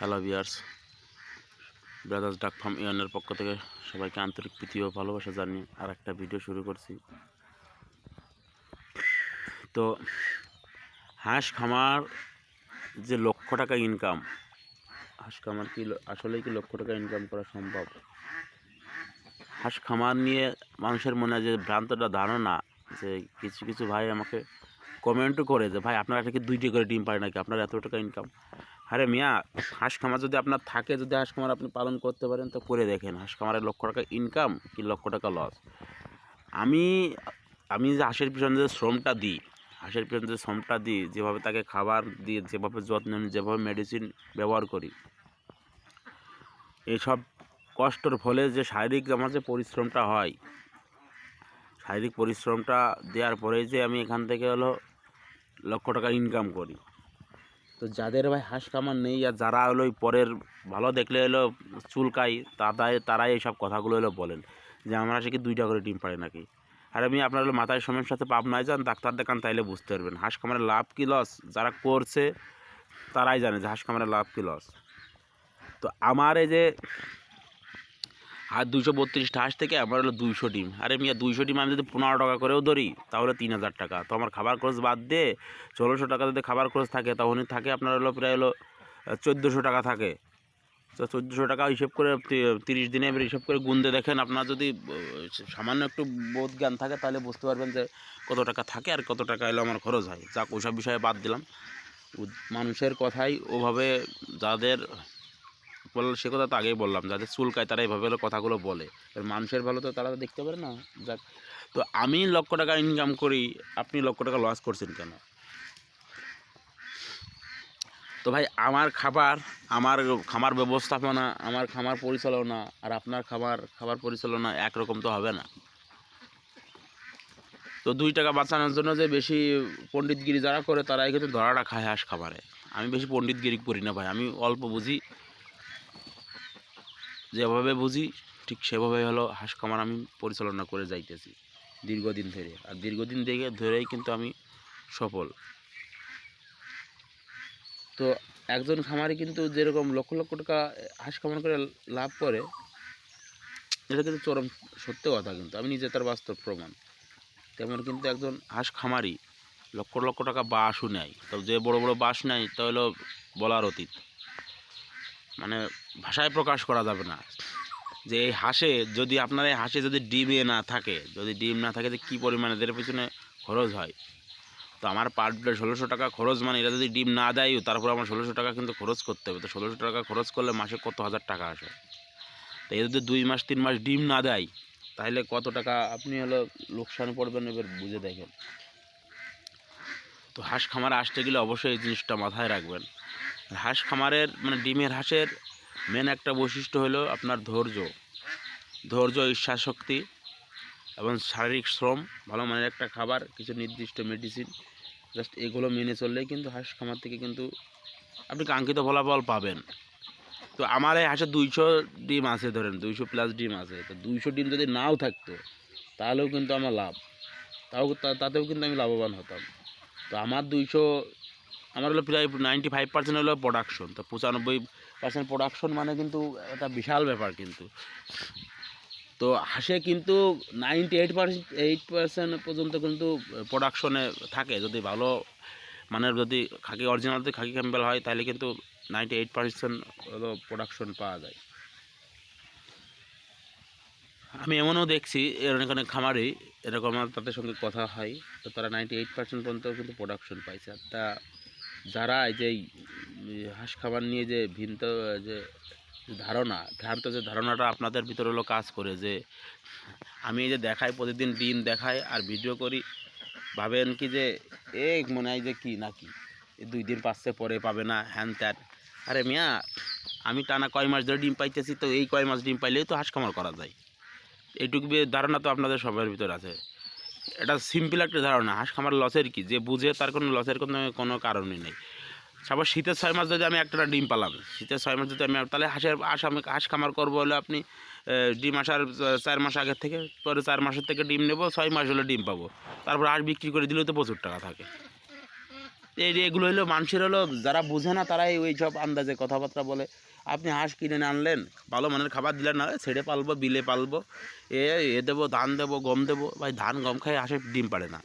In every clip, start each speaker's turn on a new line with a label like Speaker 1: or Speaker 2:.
Speaker 1: Hello bears brothers duck farm ইউনের পক্ষ থেকে সবাইকে আন্তরিক প্রীতি ও ভালোবাসা জানিয়ে আর একটা ভিডিও শুরু করছি। তো, হাঁস খামার যে লক্ষ টাকা ইনকাম হাঁস খামার কি আসলেই কি লক্ষ টাকা ইনকাম করা সম্ভব? হাঁস খামার নিয়ে মানুষের মনে যে ভ্রান্তটা ধারণা, যে কিছু কিছু ভাই আমাকে কমেন্টও করে যে, ভাই, আপনারা কি দুইটি করে ডিম পায় নাকি? আপনার এত টাকা ইনকাম আরে মিয়া, হাঁস খামার যদি আপনার থাকে, যদি হাঁস খামার আপনি পালন করতে পারেন, তো করে দেখেন। হাঁস খামারের লক্ষ টাকা ইনকাম কি লক্ষ টাকা লস আমি আমি যে হাঁসের পিছনে যে শ্রমটা দিই, হাঁসের পিছনে যে শ্রমটা দিই, যেভাবে তাকে খাবার দিয়ে, যেভাবে যত্ন নিই, যেভাবে মেডিসিন ব্যবহার করি এইসব কষ্টর ফলে যে শারীরিক আমার যে পরিশ্রমটা হয়, শারীরিক পরিশ্রমটা দেওয়ার পরে যে আমি এখান থেকে হলো লক্ষ টাকা ইনকাম করি। তো যাদের ভাই হাঁস কামার নেই আর যারা হলো পরের ভালো দেখলে হলো চুলকাই তারাই তারাই এইসব কথাগুলো হলো বলেন। যে আমরা সে কি দুইটা করে ডিম পাড়ে নাকি? আর আমি আপনার হলো মাথায় সাথে পাপ নাই যান, ডাক্তার দেখান তাইলে বুঝতে পারবেন। হাঁস কামারের লাভ কী লস যারা করছে, তারাই জানে যে হাঁস কামারের লাভ কী লস তো আমার এই যে আর দুশো বত্রিশটা হাঁস থেকে আমার হলো দুইশো ডিম। আরে মিয়া, দুইশো ডিম আমি যদি পনেরো টাকা করেও ধরি, তাহলে তিন হাজার টাকা। তো আমার খাবার খরচ বাদ দিয়ে ষোলোশো টাকা যদি খাবার খরচ থাকে, তখনই থাকে আপনার হলো প্রায় হলো চোদ্দোশো টাকা থাকে। তো চোদ্দোশো টাকা হিসেব করে তিরিশ দিনে এবার হিসেব করে গুনতে দেখেন, আপনার যদি সামান্য একটু বোধ জ্ঞান থাকে, তাহলে বুঝতে পারবেন যে কত টাকা থাকে আর কত টাকা এলো আমার খরচ হয়। যাক, ওসব বিষয়ে বাদ দিলাম। মানুষের কথাই ওভাবে যাদের বল সে কথা তো আগেই বললাম, যাদের চুলকায় তারা এইভাবে কথাগুলো বলে। এবার মানুষের ভালো তো তারা দেখতে পারে না। যাক, তো আমি লক্ষ টাকা ইনকাম করি, আপনি লক্ষ টাকা লস করছেন কেন? তো ভাই, আমার খাবার, আমার খামার ব্যবস্থাপনা, আমার খামার পরিচালনা আর আপনার খাবার খাবার পরিচালনা একরকম তো হবে না। তো দুই টাকা বাঁচানোর জন্য যে বেশি পণ্ডিতগিরি যারা করে, তারাই কিন্তু ধরাটা খায় হাঁস খাবারে। আমি বেশি পণ্ডিতগিরি করি না ভাই, আমি অল্প বুঝি। যেভাবে বুঝি, ঠিক সেভাবে হলো হাঁস খামার আমি পরিচালনা করে যাইতেছি দীর্ঘদিন ধরে। আর দীর্ঘদিন থেকে ধরেই কিন্তু আমি সফল। তো একজন খামারি কিন্তু যেরকম লক্ষ লক্ষ টাকা হাঁস খামার করে লাভ করে, এটা কিন্তু চরম সত্য কথা কিন্তু। আমি নিজে তার বাস্তব প্রমাণ। তেমন কিন্তু একজন হাঁস খামারি লক্ষ লক্ষ টাকা বাসও নেয়। তো যে বড় বড় বাস নেয়, তা হলো বলার অতীত। মানে ভাষায় প্রকাশ করা যাবে না। যে এই হাঁসে যদি আপনার এই হাঁসে যদি ডিমে না থাকে, যদি ডিম না থাকে যে কী পরিমাণে, এদের পিছনে খরচ হয়। তো আমার পার ডে ষোলোশো টাকা খরচ মানে এটা যদি ডিম না দেয়ও তারপর আমার ষোলোশো টাকা কিন্তু খরচ করতে হবে। তো ষোলোশো টাকা খরচ করলে মাসে কত হাজার টাকা আসে? তো এ যদি দুই মাস, তিন মাস ডিম না দেয়, তাহলে কত টাকা আপনি হলো লোকসান পড়বেন এবার বুঝে দেখেন। তো হাঁস খামারে আসতে গেলে অবশ্যই এই জিনিসটা মাথায় রাখবেন। হাঁস খামারের মানে ডিমের হাঁসের মেন একটা বৈশিষ্ট্য হলো আপনার ধৈর্য। ধৈর্য, ইচ্ছাশক্তি এবং শারীরিক শ্রম, ভালো মানের একটা খাবার, কিছু নির্দিষ্ট মেডিসিন জাস্ট এগুলো মেনে চললেই কিন্তু হাঁস খামার থেকে কিন্তু আপনি কাঙ্ক্ষিত ফলাফল পাবেন। তো আমার এই হাঁসের দুইশো ডিম আছে ধরেন, দুইশো প্লাস ডিম আছে। তো দুইশো ডিম যদি নাও থাকতো, তাহলেও কিন্তু আমার লাভ। তাও তাতেও কিন্তু আমি লাভবান হতাম। তো আমার দুইশো আমার হলো প্রায় নাইনটি ফাইভ পার্সেন্ট হলো প্রোডাকশন তো পঁচানব্বই পার্সেন্ট প্রোডাকশন মানে কিন্তু একটা বিশাল ব্যাপার কিন্তু। তো হাঁসে কিন্তু ninety eight percent eight percent পর্যন্ত কিন্তু প্রোডাকশনে থাকে। যদি ভালো মানে যদি খাকি অরিজিনাল যদি খাকি ক্যাম্পেল হয়, তাহলে কিন্তু নাইনটি এইট পার্সেন্ট হলো প্রোডাকশন পাওয়া যায়। আমি এমনও দেখছি এর অনেক অনেক খামারে, এরকম আমার তাদের সঙ্গে কথা হয়, তো তারা নাইনটি এইট পার্সেন্ট পর্যন্ত কিন্তু প্রোডাকশন পাইছে। তা যারা এই যে হাঁস খাবার নিয়ে যে ভিন্ত, যে ধারণা, ভ্রান্ত যে ধারণাটা আপনাদের ভিতরে হলো কাজ করে যে আমি এই যে দেখাই, প্রতিদিন ডিম দেখাই আর ভিডিও করি, ভাবেন কি যে এ মনে হয় যে কি নাকি? দুই দিন পাচ্ছে, পরে পাবে না, হ্যান ত্যান। আরে মিয়া, আমি টানা কয় মাস ধরে ডিম পাইতেছি, তো এই কয় মাস ডিম পাইলেই তো হাঁস খামার করা যায়। এইটুকু ধারণা তো আপনাদের সবার ভিতর আছে। এটা সিম্পল একটা ধারণা। হাঁস খামার লসের কি? যে বুঝে তার কোনো লসের কোনো কোনো কারণই নেই। সাপোজ শীতের ছয় মাস যদি আমি একটা ডিম পালাম, শীতের ছয় মাস যদি আমি, তাহলে হাঁসের, হাঁস আমি, হাঁস খামার করব হলে আপনি ডিম আসার চার মাস আগের থেকে, পরে চার মাসের থেকে ডিম নেব, ছয় মাস হলে ডিম পাবো। তারপর হাঁস বিক্রি করে দিলেও তো প্রচুর টাকা থাকে। এগুলো হলো মানুষের হলো, যারা বোঝে না তারাই ওই সব আন্দাজে কথাবার্তা বলে। আপনি হাঁস কিনে আনলেন, ভালো মানের খাবার দিলেন না, ছেড়ে পালবো, বিলে পালবো, এ এ দেবো, ধান দেবো, গম দেবো, ভাই ধান, গম খাই হাঁসে ডিম পারে না।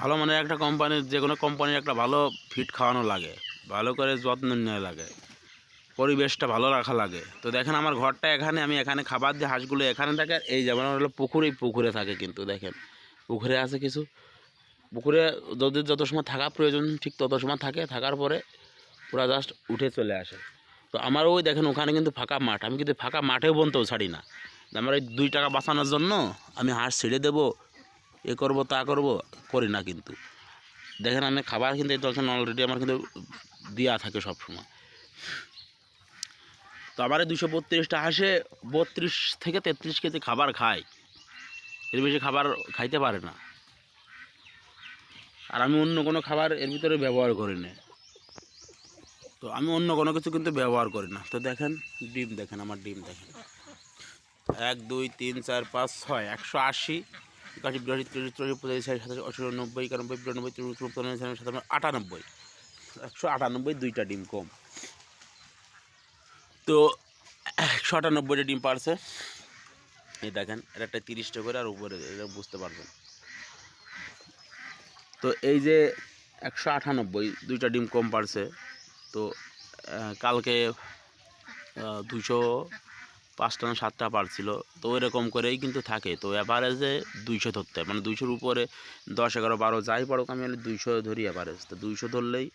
Speaker 1: ভালো মানের একটা কোম্পানির যে কোনো কোম্পানির একটা ভালো ফিট খাওয়ানো লাগে, ভালো করে যত্ন নেওয়া লাগে, পরিবেশটা ভালো রাখা লাগে। তো দেখেন আমার ঘরটা এখানে, আমি এখানে খাবার দিয়ে হাঁসগুলো এখানে থাকে, এই যেমন হলো পুকুরেই পুকুরে থাকে কিন্তু, দেখেন। পুকুরে আছে কিছু? পুকুরে যদি যত সময় থাকা প্রয়োজন, ঠিক তত সময় থাকে। থাকার পরে পুরা জাস্ট উঠে চলে আসে। তো আমার ওই দেখেন, ওখানে কিন্তু ফাঁকা মাঠ। আমি কিন্তু ফাঁকা মাঠেও বনতেও ছাড়ি না। আমার এই দুই টাকা বাঁচানোর জন্য আমি হাঁস ছেড়ে দেবো, এ করব, তা করব, করি না কিন্তু। দেখেন, আমি খাবার কিন্তু তখন অলরেডি আমার কিন্তু দেওয়া থাকে সব সময় তো আমার এই দুশো বত্রিশটা হাঁসে বত্রিশ থেকে তেত্রিশ কেজি খাবার খায়। এর বেশি খাবার খাইতে পারে না। আর আমি অন্য কোনো খাবার এর ভিতরে ব্যবহার করি না তো আমি অন্য কোনো কিছু কিন্তু ব্যবহার করি না। তো দেখেন, ডিম দেখেন, আমার ডিম দেখেন। এক, দুই, তিন, চার, পাঁচ, ছয়, একশো আশি। একাশি বিরাশি তিরিশ চল্লিশ পঁচাশি ষাট সাতাশি নব্বই একানব্বই, বিরানব্বই তিরিশ সাতানব্বই আটানব্বই। একশো আটানব্বই দুইটা ডিম কম। তো একশো আটানব্বইটা ডিম পারছে। এই দেখেন, এটা একটা তিরিশটা করে আর উপরে, এটা বুঝতে পারবেন। তো এই যে একশো আটানব্বই, দুইটা ডিম কম পারছে তো কালকে দুশো পাঁচটা না সাতটা পারছিল তো এরকম করেই কিন্তু থাকে। তো অ্যাভারেজে দুইশো ধরতে হয় মানে দুইশোর উপরে দশ, এগারো, বারো যাই পড়ুক, আমি দুইশো ধরি অ্যাভারেজ তো দুইশো ধরলেই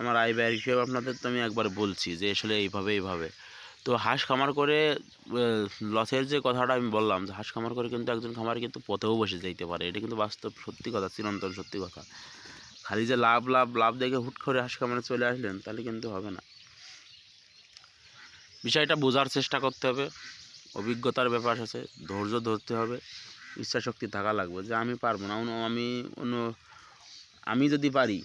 Speaker 1: আমার আয় ব্যয় হিসেবে আপনাদের তো আমি একবার বলছি যে আসলে এইভাবে এইভাবে। তো হাঁস খামার করে লসের যে কথাটা আমি বললাম, যে হাঁস খামার করে কিন্তু একজন খামার কিন্তু পথেও বসে যাইতে পারে। এটা কিন্তু বাস্তব সত্যি কথা, চিরন্তন সত্যি কথা। খালি যে লাভ লাভ লাভ দেখে হুট করে হাঁস খামারে চলে আসলেন, তাহলে কিন্তু হবে না। বিষয়টা বোঝার চেষ্টা করতে হবে, অভিজ্ঞতার ব্যাপার আছে, ধৈর্য ধরতে হবে ইচ্ছা শক্তি থাকা লাগবে, যে আমি পারব না। আমি, অন্য, আমি যদি পারি,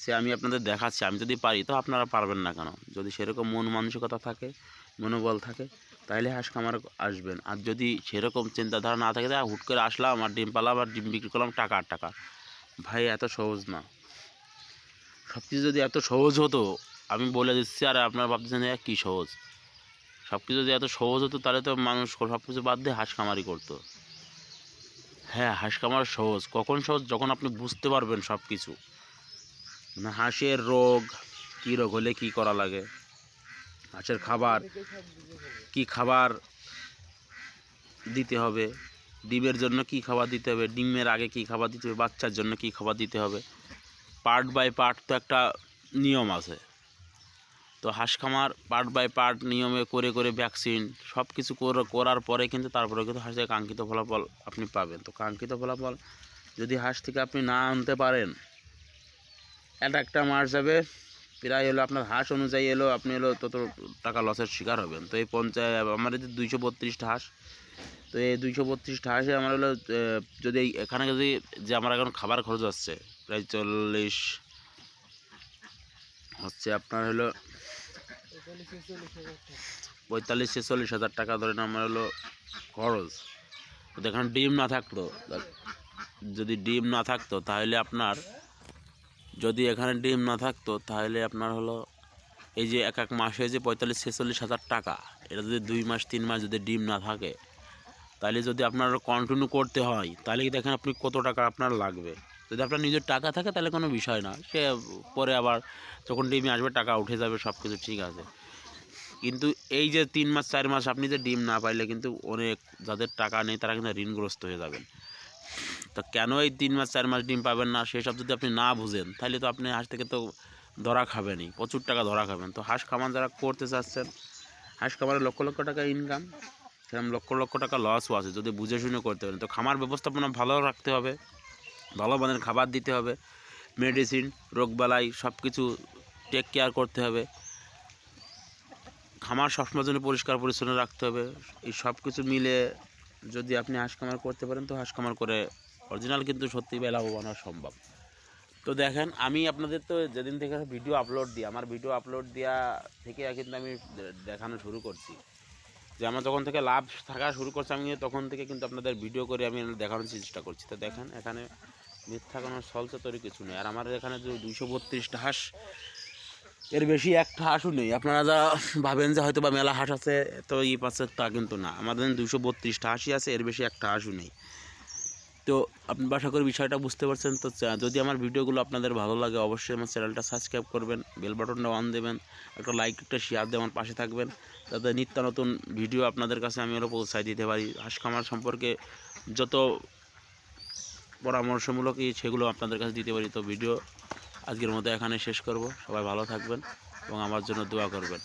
Speaker 1: সে আমি আপনাদের দেখাচ্ছি, আমি যদি পারি, তো আপনারা পারবেন না কেন? যদি সেরকম মন মানসিকতা থাকে মনোবল থাকে তাহলে হাঁস খামার আসবেন। আর যদি সেরকম চিন্তাধারা না থাকে তাহলে হুট করে আসলাম, আর ডিম পালাম, আর ডিম বিক্রি করলাম, টাকা আর টাকা। ভাই, এত সহজ না। সব কিছু যদি এত সহজ হতো, আমি বলে দিচ্ছি, আর আপনার ভাবতেছেন কী সহজ? সব কিছু যদি এত সহজ হতো, তাহলে তো মানুষ সব কিছু বাদ দিয়ে হাঁস খামারি করতো। হ্যাঁ হাঁস খামার সহজ। কখন সহজ? যখন আপনি বুঝতে পারবেন সব কিছু মানে হাঁসের রোগ, কী রোগ হলে কী করা লাগে? হাঁসের খাবার, কি খাবার দিতে হবে, ডিমের জন্য কি খাবার দিতে হবে, ডিমের আগে কি খাবার দিতে হবে, বাচ্চার জন্য কি খাবার দিতে হবে। পার্ট বাই পার্ট তো একটা নিয়ম আছে। তো হাঁস খামার পার্ট বাই পার্ট নিয়মে করে করে ভ্যাকসিন সব কিছু করার পরে কিন্তু তারপরে কিন্তু হাঁসের কাঙ্ক্ষিত ফলাফল আপনি পাবেন। তো কাঙ্ক্ষিত ফলাফল যদি হাঁস থেকে আপনি না আনতে পারেন এটা একটা মাস যাবে। প্রায় হলো আপনার হাঁস অনুযায়ী এলো আপনি এলো তত টাকা লসের শিকার হবেন। তো এই পঞ্চায়েত আমার যে দুইশো বত্রিশটা হাঁস, তো এই দুইশো বত্রিশটা হাঁসে আমার হলো যদি এখানে যদি, যে আমার এখন খাবার খরচ হচ্ছে, প্রায় চল্লিশ, হচ্ছে আপনার হলো পঁয়তাল্লিশ ছেচল্লিশ হাজার টাকা ধরেন আমার হলো খরচ। তো এখানে ডিম না থাকতো, যদি ডিম না থাকতো, তাহলে আপনার যদি এখানে ডিম না থাকতো, তাহলে আপনার হলো এই যে এক এক মাসে যে পঁয়তাল্লিশ, ছেচল্লিশ হাজার টাকা, এটা যদি দুই মাস, তিন মাস যদি ডিম না থাকে, তাহলে যদি আপনার কন্টিনিউ করতে হয়, তাহলে দেখেন আপনি কত টাকা আপনার লাগবে? যদি আপনার নিজের টাকা থাকে, তাহলে কোনো বিষয় না। সে পরে আবার যখন ডিমে আসবে, টাকা উঠে যাবে সব কিছু ঠিক আছে। কিন্তু এই যে তিন মাস, চার মাস আপনি যে ডিম না পাইলে কিন্তু অনেক যাদের টাকা নেই, তারা কিন্তু ঋণগ্রস্ত হয়ে যাবেন। তো কেন এই তিন মাস, চার মাস ডিম পাবেন না? সেসব যদি আপনি না বুঝেন, তাহলে তো আপনি হাঁস থেকে তো ধরা খাবেনই, প্রচুর টাকা ধরা খাবেন। তো হাঁস খামার যারা করতে চাচ্ছেন, হাঁস খামারে লক্ষ লক্ষ টাকা ইনকাম সেরকম লক্ষ লক্ষ টাকা লসও আছে, যদি বুঝে শুনে করতে পারেন। তো খামার ব্যবস্থাপনা ভালো রাখতে হবে, ভালো মানের খাবার দিতে হবে মেডিসিন রোগবালাই সব কিছু টেক কেয়ার করতে হবে। খামার সবসময় জন্য পরিষ্কার পরিচ্ছন্ন রাখতে হবে। এই সব কিছু মিলে যদি আপনি হাঁস খামার করতে পারেন, তো হাঁস খামার করে অরিজিনাল কিন্তু সত্যি লাভবান হওয়া সম্ভব। তো দেখেন, আমি আপনাদের তো যেদিন থেকে ভিডিও আপলোড দিই আমার ভিডিও আপলোড দেওয়া থেকে কিন্তু আমি দেখানো শুরু করছি। যে আমার যখন থেকে লাভ থাকা শুরু করছে, আমি তখন থেকে কিন্তু আপনাদের ভিডিও করে আমি দেখানোর চেষ্টা করছি। তো দেখেন, এখানে মিথ্যা কোনো চলছে তৈরি কিছু নেই। আর আমার এখানে যে দুইশো বত্রিশটা হাঁস, এর বেশি একটা হাঁসও নেই। আপনারা যা ভাবেন যে হয়তো বা মেলা হাঁস আছে তো ই পাচ্ছে তা কিন্তু না। আমাদের দুশো বত্রিশটা হাঁসই আছে, এর বেশি একটা হাঁসও নেই। তো আপনি আশা করি বিষয়টা বুঝতে পারছেন। তো যদি আমার ভিডিওগুলো আপনাদের ভালো লাগে, অবশ্যই আমার চ্যানেলটা সাবস্ক্রাইব করবেন বেল বাটনটা অন দেবেন, একটা লাইক একটা শেয়ার দিয়ে আমার পাশে থাকবেন যাতে নিত্য নতুন ভিডিও আপনাদের কাছে আমি আরও পৌঁছায় দিতে পারি। হাঁস খামার সম্পর্কে যত পরামর্শমূলক ই সেগুলো আপনাদের কাছে দিতে পারি। তো ভিডিও আজকের মতো এখানে শেষ করব। সবাই ভালো থাকবেন এবং আমার জন্য দোয়া করবেন।